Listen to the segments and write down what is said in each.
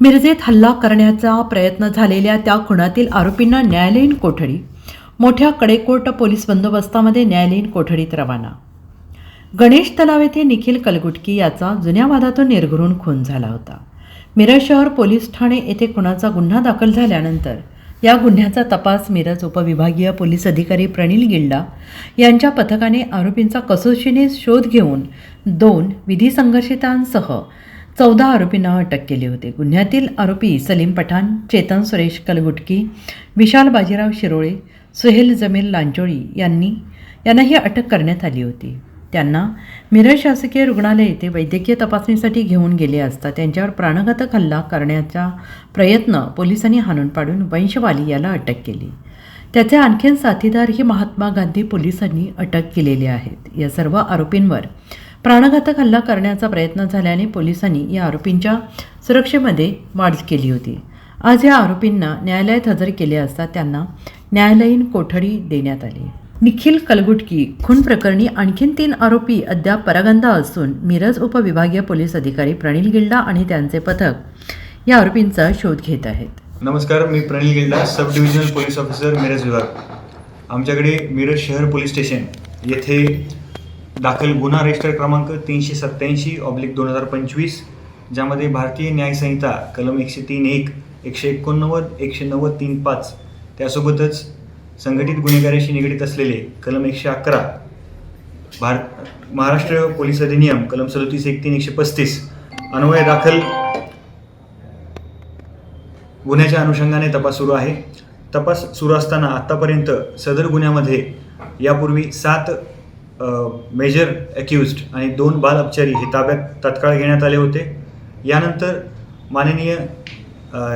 मिरजेत हल्ला करण्याचा प्रयत्न झालेल्या त्या खुणातील आरोपींना न्यायालयीन कोठडी. मोठ्या कडेकोट पोलीस बंदोबस्तामध्ये न्यायालयीन कोठडीत रवाना. गणेश तलाव येथे निखिल कलगुटकी याचा जुन्या वादातून निर्घरून खून झाला होता. मिरज शहर पोलीस ठाणे येथे खुनाचा गुन्हा दाखल झाल्यानंतर या गुन्ह्याचा तपास मिरज उपविभागीय पोलीस अधिकारी प्रणील गिल्डा यांच्या पथकाने आरोपींचा कसोशीने शोध घेऊन दोन विधी संघर्षितांसह चौदा आरोपींना अटक केली होती. गुन्ह्यातील आरोपी सलीम पठाण चेतन सुरेश कलगुटकी विशाल बाजीराव शिरोळे सुहेल जमील लांचोळी यांनी यांनाही अटक करण्यात आली होती. त्यांना मिरज शासकीय रुग्णालय येथे वैद्यकीय तपासणीसाठी घेऊन गेले असता त्यांच्यावर प्राणघातक हल्ला करण्याचा प्रयत्न पोलिसांनी हाणून पाडून वंशवाली याला अटक केली. त्याचे आणखीन साथीदारही महात्मा गांधी पोलिसांनी अटक केलेले आहेत. या सर्व आरोपींवर प्राणघातक हल्ला करण्याचा प्रयत्न झाल्याने पोलिसांनी या आरोपींच्या सुरक्षेमध्ये वाढ केली होती. आज या आरोपींना न्यायालयात हजर केले असता त्यांना न्यायालयीन कोठडी देण्यात आली. निखिल कलगुटकी खून प्रकरणी आणखीन तीन आरोपी अद्याप परागंदा असून मिरज उपविभागीय पोलीस अधिकारी प्रणील गिल्डा आणि त्यांचे पथक या आरोपींचा शोध घेत आहेत. नमस्कार मी Pranil Gilda sub divisional police officer Miraj विभाग. आमच्याकडे मिरज शहर पोलीस स्टेशन येथे दाखल गुन्हा रजिस्टर क्रमांक तीनशे सत्त्याऐंशी ऑब्लिक दोन हजार पंचवीस ज्यामध्ये भारतीय न्यायसंहिता कलम एकशे तीन एक एकशे एकोणनव्वद एकशे नव्वद तीन पाच त्यासोबतच संघटित गुन्हेगारीशी निगडीत असलेले कलम एकशे अकरा भार महाराष्ट्र पोलीस अधिनियम कलम सदतीस एक तीन एकशे पस्तीस अन्वय दाखल. गुन्ह्याच्या अनुषंगाने तपास सुरू आहे. तपास सुरू असताना आत्तापर्यंत सदर गुन्ह्यामध्ये यापूर्वी सात मेजर अक्युज्ड आणि दोन बाल अपचारी हे ताब्यात तत्काळ घेण्यात आले होते. यानंतर माननीय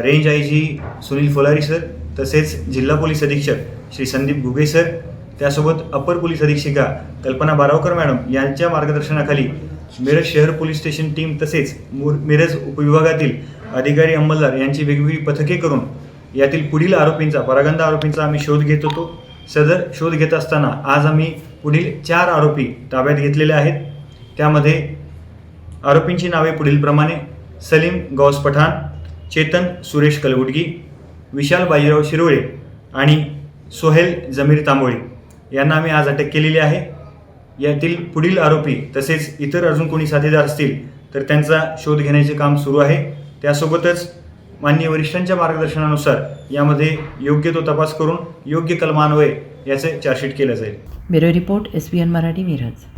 range I G Sunil Pholari sir तसेच जिल्हा पोलीस अधीक्षक श्री संदीप घुगे सर त्यासोबत अपर पोलीस अधीक्षिका कल्पना बारावकर मॅडम यांच्या मार्गदर्शनाखाली मिरज शहर पोलीस स्टेशन टीम तसेच मुर मिरज उपविभागातील अधिकारी अंमलदार यांची वेगवेगळी पथके करून यातील पुढील आरोपींचा परागंदा आरोपींचा आम्ही शोध घेत होतो. सदर शोध घेत असताना आज आम्ही पुढील चार आरोपी ताब्यात घेतलेले आहेत. त्यामध्ये आरोपींची नावे पुढीलप्रमाणे सलीम गौस पठाण चेतन सुरेश कलगुटगी विशाल बाजीराव शिरोळे आणि सोहेल जमीर तांबोळे यांना आम्ही आज अटक केलेली आहे. यातील पुढील आरोपी तसेच इतर अजून कोणी साथीदार असतील तर त्यांचा शोध घेण्याचे काम सुरू आहे. त्यासोबतच मान्य वरिष्ठांच्या मार्गदर्शनानुसार यामध्ये योग्य तो तपास करून योग्य कलमान्वये याचे चार्जशीट केलं जाईल. Bureau report S B N Marathi Miraj.